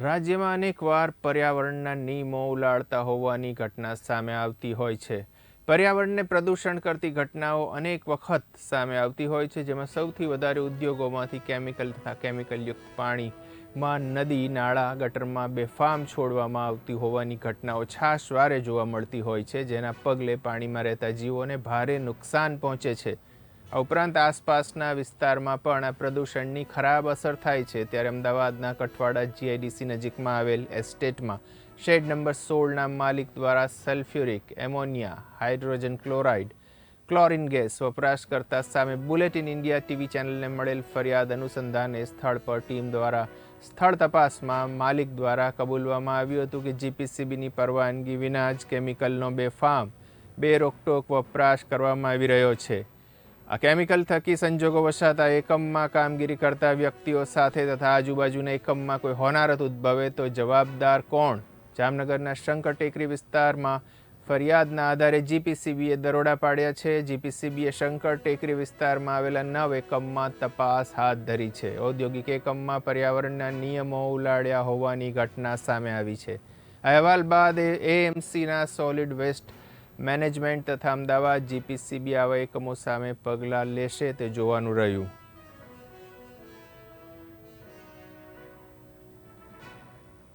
રાજ્યમાં અનેકવાર પર્યાવરણના નિયમો ઉલાળતા હોવાની ઘટના સામે આવતી હોય છે. પર્યાવરણને પ્રદૂષણ કરતી ઘટનાઓ અનેક વખત સામે આવતી હોય છે, જેમાં સૌથી વધારે ઉદ્યોગોમાંથી કેમિકલ તથા કેમિકલયુક્ત પાણીમાં નદી, નાળા, ગટરમાં બેફામ છોડવામાં આવતી હોવાની ઘટનાઓ છાશવારે જોવા મળતી હોય છે, જેના પગલે પાણીમાં રહેતા જીવોને ભારે નુકસાન પહોંચે છે. આ ઉપરાંત આસપાસના વિસ્તારમાં પણ આ પ્રદૂષણની ખરાબ અસર થાય છે. ત્યારે અમદાવાદના કઠવાડા જીઆઈડીસી નજીકમાં આવેલ એસ્ટેટમાં શેડ નંબર સોળના માલિક દ્વારા sulphuric, ammonia, hydrogen chloride, chlorine gas વપરાશકર્તા સામે બુલેટિન ઇન્ડિયા ટીવી ચેનલને મળેલ ફરિયાદ અનુસંધાને સ્થળ પર ટીમ દ્વારા સ્થળ તપાસમાં માલિક દ્વારા કબૂલવામાં આવ્યું હતું કે જીપીસીબીની પરવાનગી વિના જ કેમિકલનો બેફામ, બે રોકટોક વપરાશ કરવામાં આવી રહ્યો છે. આ કેમિકલ થકી સંજોગો વસાતા એકમમાં કામગીરી કરતા વ્યક્તિઓ સાથે તથા આજુબાજુના એકમમાં કોઈ હોનારત ઉદ્ભવે તો જવાબદાર કોણ? જામનગરના શંકર ટેકરી વિસ્તારમાં ફરિયાદના આધારે જીપીસીબીએ દરોડા પાડ્યા છે. જીપીસીબીએ શંકર ટેકરી વિસ્તારમાં આવેલા નવ એકમમાં તપાસ હાથ ધરી છે. ઔદ્યોગિક એકમમાં પર્યાવરણના નિયમો ઉલાડ્યા હોવાની ઘટના સામે આવી છે. અહેવાલ બાદ એએમસીના સોલિડ વેસ્ટ મેનેજમેન્ટ તથા અમદાવાદ જીપીસીબી આવા એકમો સામે પગલાં લેશે તે જોવાનું રહ્યું.